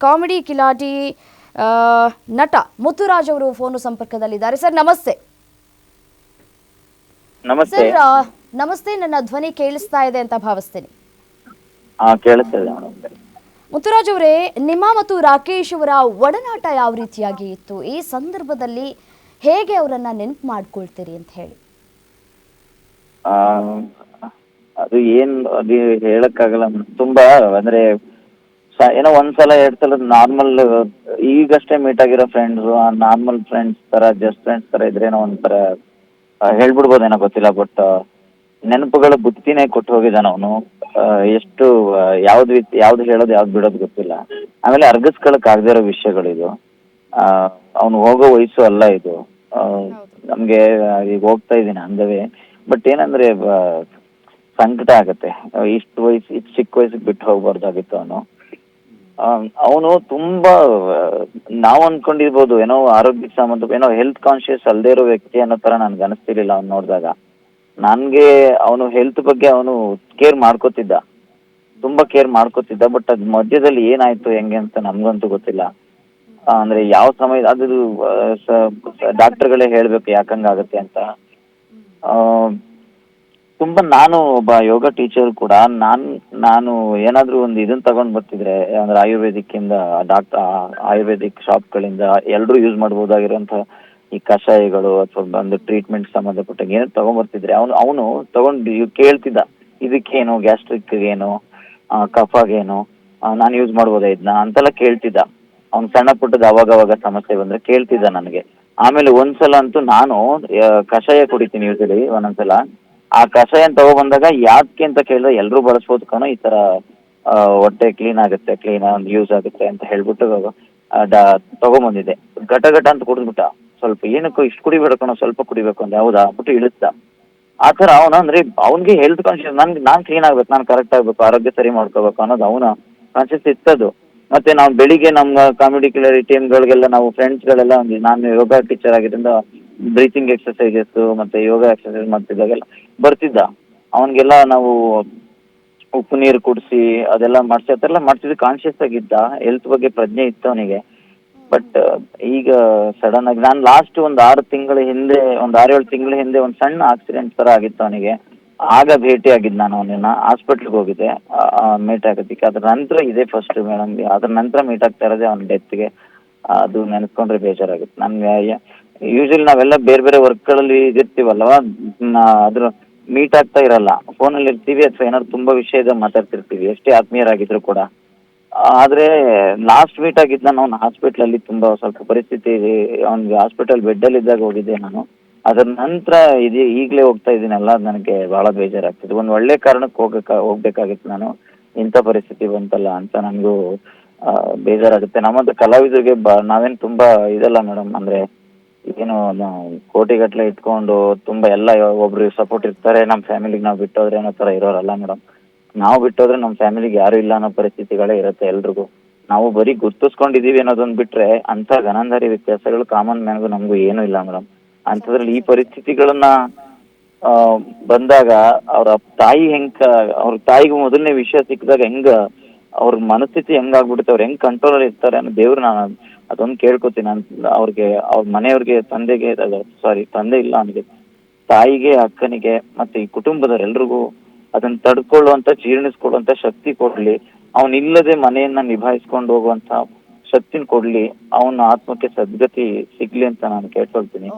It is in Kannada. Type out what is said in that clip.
ಕಾಮಿಡಿ ಕಿಲಾಟಿ ಆ, ನಟ ಮುತ್ತುರಾಜ್ ಅವರು ಫೋನ್ ಸಂಪರ್ಕದಲ್ಲಿದ್ದಾರೆ. ಸರ್ ನಮಸ್ತೆ. ನಮಸ್ತೆ. ಸರ್ ನಮಸ್ತೆ ನನ್ನ ಧ್ವನಿ ಕೇಳಿಸ್ತಾ ಇದೆ ಅಂತ ಭಾವಿಸ್ತೀನಿ. ಮುತ್ತುರಾಜ್ ಅವರೇ ನಿಮ್ಮ ಮತ್ತು ರಾಕೇಶ್ ಅವರ ಒಡನಾಟ ಯಾವ ರೀತಿಯಾಗಿ ಇತ್ತು? ಈ ಸಂದರ್ಭದಲ್ಲಿ ಹೇಗೆ ಅವರನ್ನ ನೆನಪು ಮಾಡ್ಕೊಳ್ತೀರಿ ಅಂತ ಹೇಳಿ. ಆ, ಅದು ಏನ್ ಹೇಳಕ್ಕಾಗಲ್ಲ ತುಂಬಾ ಅಂದ್ರೆ ಸ- ಏನೋ ಒಂದ್ಸಲ ಎರಡ್ ಸಲ ನಾರ್ಮಲ್ ಈಗಷ್ಟೇ ಮೀಟ್ ಆಗಿರೋ ಫ್ರೆಂಡ್ಸ್ ನಾರ್ಮಲ್ ಫ್ರೆಂಡ್ಸ್ ತರ ಜಸ್ಟ್ ಫ್ರೆಂಡ್ಸ್ ತರ ಇದ್ರೇನೋ ಒಂಥರ ಆ, ಹೇಳ್ಬಿಡ್ಬೋದೇನೋ ಗೊತ್ತಿಲ್ಲ ಬಟ್ ನೆನಪುಗಳ ಬುತ್ತಿನೇ ಕೊಟ್ಟು ಹೋಗಿದ್ದಾನ ಅವನು. ಎಷ್ಟು ಯಾವ್ದು ಯಾವ್ದು ಹೇಳೋದು ಯಾವ್ದು ಬಿಡೋದು ಗೊತ್ತಿಲ್ಲ. ಆಮೇಲೆ ಅರ್ಗಸ್ಕೊಳಕ್ ಆಗದೆ ಇರೋ ವಿಷಯಗಳಿದು ಅವನು ಹೋಗೋ ವಯಸ್ಸು ಅಲ್ಲ ಇದು. ನಮ್ಗೆ ಈಗ ಹೋಗ್ತಾ ಇದ್ದೀನಿ ಅಂದವೇ ಬಟ್ ಏನಂದ್ರೆ ಸಂಕಟ ಆಗತ್ತೆ. ಇಷ್ಟು ವಯಸ್ಸು ಇಷ್ಟು ಚಿಕ್ಕ ವಯಸ್ಸಿಗೆ ಬಿಟ್ಟು ಹೋಗ್ಬಾರ್ದಾಗಿತ್ತು ಅವನು. ಅವನು ತುಂಬಾ ನಾವು ಅನ್ಕೊಂಡಿರ್ಬೋದು ಏನೋ ಆರೋಗ್ಯ ಸಂಬಂಧ ಏನೋ ಹೆಲ್ತ್ ಕಾನ್ಶಿಯಸ್ ಅಲ್ಲದೆ ಇರೋ ವ್ಯಕ್ತಿ ಅನ್ನೋ ತರ ನನ್ಗೆ ಅನಿಸ್ತಿರ್ಲಿಲ್ಲ ಅವ್ನು ನೋಡಿದಾಗ. ನನ್ಗೆ ಅವನು ಹೆಲ್ತ್ ಬಗ್ಗೆ ಅವನು ಕೇರ್ ಮಾಡ್ಕೋತಿದ್ದ. ತುಂಬಾ ಕೇರ್ ಮಾಡ್ಕೋತಿದ್ದ ಬಟ್ ಅದ್ ಮಧ್ಯದಲ್ಲಿ ಏನಾಯ್ತು ಹೆಂಗೆ ಅಂತ ನಮ್ಗಂತೂ ಗೊತ್ತಿಲ್ಲ. ಅಂದ್ರೆ ಯಾವ ಸಮಯ ಅದು ಡಾಕ್ಟರ್ಗಳೇ ಹೇಳ್ಬೇಕು ಯಾಕಂಗಾಗತ್ತೆ ಅಂತ. ಆ, ತುಂಬಾ ನಾನು ಒಬ್ಬ ಯೋಗ ಟೀಚರ್ ಕೂಡ ನಾನ್ ನಾನು ಏನಾದ್ರೂ ಒಂದು ಇದನ್ನ ತಗೊಂಡ್ ಬರ್ತಿದ್ರೆ ಅಂದ್ರೆ ಆಯುರ್ವೇದಿಕ್ ಇಂದ ಡಾಕ್ಟರ್ ಆಯುರ್ವೇದಿಕ್ ಶಾಪ್ಗಳಿಂದ ಎಲ್ಲರೂ ಯೂಸ್ ಮಾಡಬಹುದಾಗಿರುವಂತ ಈ ಕಷಾಯಗಳು ಅಥವಾ ಒಂದು ಟ್ರೀಟ್ಮೆಂಟ್ ಸಂಬಂಧಪಟ್ಟ ಏನು ತಗೊಂಡ್ಬರ್ತಿದ್ರೆ ಅವನು ಅವನು ತಗೊಂಡ್ ಕೇಳ್ತಿದ್ದ ಇದಕ್ಕೇನು ಗ್ಯಾಸ್ಟ್ರಿಕ್ ಏನು ಆ, ಕಫಗೇನು ನಾನು ಯೂಸ್ ಮಾಡ್ಬೋದಾ ಇದನ್ನ ಅಂತೆಲ್ಲ ಕೇಳ್ತಿದ್ದ. ಅವ್ನ್ ಸಣ್ಣ ಪುಟ್ಟದ ಅವಾಗ ಅವಾಗ ಸಮಸ್ಯೆ ಬಂದ್ರೆ ಕೇಳ್ತಿದ್ದ ನನಗೆ. ಆಮೇಲೆ ಒಂದ್ಸಲ ಅಂತೂ ನಾನು ಕಷಾಯ ಕುಡಿತೀನಿ ಯೂಸಲಿ ಒಂದೊಂದ್ಸಲ. ಆ ಕಷಾಯ ತಗೊಬಂದಾಗ ಯಾಕೆ ಅಂತ ಕೇಳಿದ್ರೆ ಎಲ್ಲರೂ ಬಳಸ್ಬೋದು ಕಣೋ, ಈ ತರ ಹೊಟ್ಟೆ ಕ್ಲೀನ್ ಆಗುತ್ತೆ ಕ್ಲೀನ್ ಒಂದು ಯೂಸ್ ಆಗುತ್ತೆ ಅಂತ ಹೇಳ್ಬಿಟ್ಟು ಡ- ತಗೊಂಬಂದಿದ್ದೆ. ಘಟ ಘಟ ಅಂತ ಕುಡಿದ್ಬಿಟ್ಟ. ಸ್ವಲ್ಪ ಏನಕ್ಕೂ ಇಷ್ಟು ಕುಡಿಬೇಡ ಕಣೋ, ಸ್ವಲ್ಪ ಕುಡಿಬೇಕು ಅಂತ ಹೌದಾ? ಬಿಟ್ಟು ಇಳಿಸ್ದ ಆ ಅವನು ಅಂದ್ರೆ ಅವ್ನಿಗೆ ಹೆಲ್ತ್ ಕಾನ್ಶಿಯಸ್ ನನ್ಗೆ ನಾನು ಕ್ಲೀನ್ ಆಗ್ಬೇಕು, ನಾನು ಕರೆಕ್ಟ್ ಆಗ್ಬೇಕು, ಆರೋಗ್ಯ ಸರಿ ಮಾಡ್ಕೋಬೇಕು ಅನ್ನೋದು ಅವನ ಕಾನ್ಶಿಯಸ್ ಇತ್ತದು. ಮತ್ತೆ ನಾವು ಬೆಳಿಗ್ಗೆ ನಮ್ಮ ಕಾಮಿಡಿ ಕಿಲರಿ ಟೀಮ್ಗಳಿಗೆಲ್ಲ ನಾವು ಫ್ರೆಂಡ್ಸ್ಗಳೆಲ್ಲ ನಾನು ಯೋಗ ಟೀಚರ್ ಆಗಿದ್ದರಿಂದ ಬ್ರೀತಿಂಗ್ ಎಕ್ಸಸೈಸಸ್ ಮತ್ತೆ ಯೋಗ ಎಕ್ಸಸೈಸ್ ಮಾಡ್ತಿದ್ದಾಗೆಲ್ಲ ಬರ್ತಿದ್ದ. ಅವನಿಗೆಲ್ಲ ನಾವು ಉಪ್ಪು ನೀರು ಕುಡಿಸಿ ಅದೆಲ್ಲ ಮಾಡಿಸಿ, ಅದೆಲ್ಲ ಮಾಡ್ತಿದ್ದು ಕಾನ್ಶಿಯಸ್ ಆಗಿದ್ದ. ಹೆಲ್ತ್ ಬಗ್ಗೆ ಪ್ರಜ್ಞೆ ಇತ್ತು ಅವನಿಗೆ. ಬಟ್ ಈಗ ಸಡನ್ ಆಗಿ ನಾನು ಲಾಸ್ಟ್ ಒಂದು ಆರು ತಿಂಗಳ ಹಿಂದೆ, ಒಂದು ಆರೇಳು ತಿಂಗಳ ಹಿಂದೆ ಒಂದು ಸಣ್ಣ ಆಕ್ಸಿಡೆಂಟ್ ತರ ಆಗಿತ್ತು ಅವನಿಗೆ. ಆಗ ಭೇಟಿ ಆಗಿದ್ದು ನಾನು ಅವನನ್ನ. ಹಾಸ್ಪಿಟ್ಲ್ಗೆ ಹೋಗಿದ್ದೆ. ಮೀಟ್ ಆಗೋದಕ್ಕೆ. ಅದ್ರ ನಂತರ ಇದೆ ಫಸ್ಟ್ ಮೇಡಮ್ ಅದ್ರ ನಂತರ ಮೀಟ್ ಆಗ್ತಾ ಇರೋದೇ ಅವ್ನ ಡೆತ್ಗೆ ಅದು ನೆನೆಸ್ಕೊಂಡ್ರೆ ಬೇಜಾರಾಗುತ್ತೆ. ನನ್ಗೆ ಯೂಶಲಿ ನಾವೆಲ್ಲ ಬೇರೆ ಬೇರೆ ವರ್ಕ್ಗಳಲ್ಲಿ ಇದಿರ್ತೀವಲ್ವ ನಾ- ಅದ್ರ ಮೀಟ್ ಆಗ್ತಾ ಇರಲ್ಲ. ಫೋನಲ್ಲಿ ಇರ್ತೀವಿ ಅಥವಾ ಏನಾದ್ರು ತುಂಬಾ ವಿಷಯದ ಮಾತಾಡ್ತಿರ್ತೀವಿ. ಎಷ್ಟೇ ಆತ್ಮೀಯರಾಗಿದ್ರು ಕೂಡ. ಆದ್ರೆ ಲಾಸ್ಟ್ ಮೀಟ್ ಆಗಿದ್ದ ನಾನು ಹಾಸ್ಪಿಟ್ಲಲ್ಲಿ ತುಂಬಾ ಸ್ವಲ್ಪ ಪರಿಸ್ಥಿತಿ ಅವ್ನಿಗೆ ಹಾಸ್ಪಿಟಲ್ ಬೆಡ್ಡಲ್ಲಿ ಇದ್ದಾಗ ಹೋಗಿದ್ದೆ ನಾನು. ಅದರ ನಂತರ ಇದು ಈಗಲೇ ಹೋಗ್ತಾ ಇದ್ದೀನಲ್ಲ ಅಲ್ಲ ನನಗೆ ಬಹಳ ಬೇಜಾರಾಗ್ತಿದೆ. ಒಂದು ಒಳ್ಳೆ ಕಾರಣಕ್ಕೆ ಹೋಗಕ್, ಹೋಗ್ಬೇಕಾಗಿತ್ತು ನಾನು. ಇಂಥ ಪರಿಸ್ಥಿತಿ ಬಂತಲ್ಲ ಅಂತ ನನಗೂ ಬೇಜಾರಾಗುತ್ತೆ. ನಮ್ಮಂತ ಕಲಾವಿದರಿಗೆ ಬ, ನಾವೇನು ತುಂಬಾ ಇದಲ್ಲ ಮೇಡಮ್. ಅಂದ್ರೆ ಏನು ಕೋಟಿಗಟ್ಟಲೆ ಇಟ್ಕೊಂಡು ತುಂಬಾ ಎಲ್ಲ ಒಬ್ರು ಸಪೋರ್ಟ್ ಇರ್ತಾರೆ ನಮ್ಮ ಫ್ಯಾಮಿಲಿಗೆ ನಾವು ಬಿಟ್ಟೋದ್ರೆ ಅನ್ನೋ ತರ ಇರೋರಲ್ಲ ಮೇಡಮ್ ನಾವು ಬಿಟ್ಟೋದ್ರೆ ನಮ್ಮ ಫ್ಯಾಮಿಲಿಗೆ ಯಾರು ಇಲ್ಲ ಅನ್ನೋ ಪರಿಸ್ಥಿತಿಗಳೇ ಇರುತ್ತೆ ಎಲ್ರಿಗೂ. ನಾವು ಬರೀ ಗುರ್ತಿಸ್ಕೊಂಡಿದೀವಿ ಅನ್ನೋದೊಂದು ಬಿಟ್ರೆ ಅಂತ ಗನಂದಾರಿ ವ್ಯತ್ಯಾಸಗಳು ಕಾಮನ್ ಮ್ಯಾನ್ಗೂ ನಮಗೂ ಏನೂ ಇಲ್ಲ ಮೇಡಮ್ ಅಂಥದ್ರಲ್ಲಿ ಈ ಪರಿಸ್ಥಿತಿಗಳನ್ನ ಬಂದಾಗ ಅವ್ರ ತಾಯಿ ಹೆಂಗ್, ಅವ್ರ ತಾಯಿಗೂ ಮೊದಲನೇ ವಿಷಯ ಸಿಕ್ಕಿದಾಗ ಹೆಂಗ ಅವ್ರ ಮನಸ್ಥಿತಿ ಹೆಂಗಾಗ್ಬಿಡುತ್ತೆ ಅವ್ರು ಹೆಂಗ್ ಕಂಟ್ರೋಲ್ ಇರ್ತಾರೆ ಅನ್ನೋ ದೇವ್ರು ನಾನು ಅದೊಂದು ಕೇಳ್ಕೊತೀನಿ ಅಂತ ಅವ್ರಿಗೆ, ಅವ್ರ ಮನೆಯವ್ರಿಗೆ, ತಂದೆಗೆ ಸಾರಿ ತಂದೆ ಇಲ್ಲ ಅವನಿಗೆ, ತಾಯಿಗೆ, ಅಕ್ಕನಿಗೆ, ಮತ್ತೆ ಈ ಕುಟುಂಬದವರೆಲ್ರಿಗೂ ಅದನ್ನ ತಡ್ಕೊಳ್ಳುವಂತ, ಜೀರ್ಣಿಸ್ಕೊಳ್ಳುವಂತ ಶಕ್ತಿ ಕೊಡ್ಲಿ. ಅವನಿಲ್ಲದೆ ಮನೆಯನ್ನ ನಿಭಾಯಿಸ್ಕೊಂಡು ಹೋಗುವಂತ ಶಕ್ತಿನ ಕೊಡ್ಲಿ. ಅವನ ಆತ್ಮಕ್ಕೆ ಸದ್ಗತಿ ಸಿಗ್ಲಿ ಅಂತ ನಾನು ಕೇಳ್ಕೊಳ್ತೀನಿ.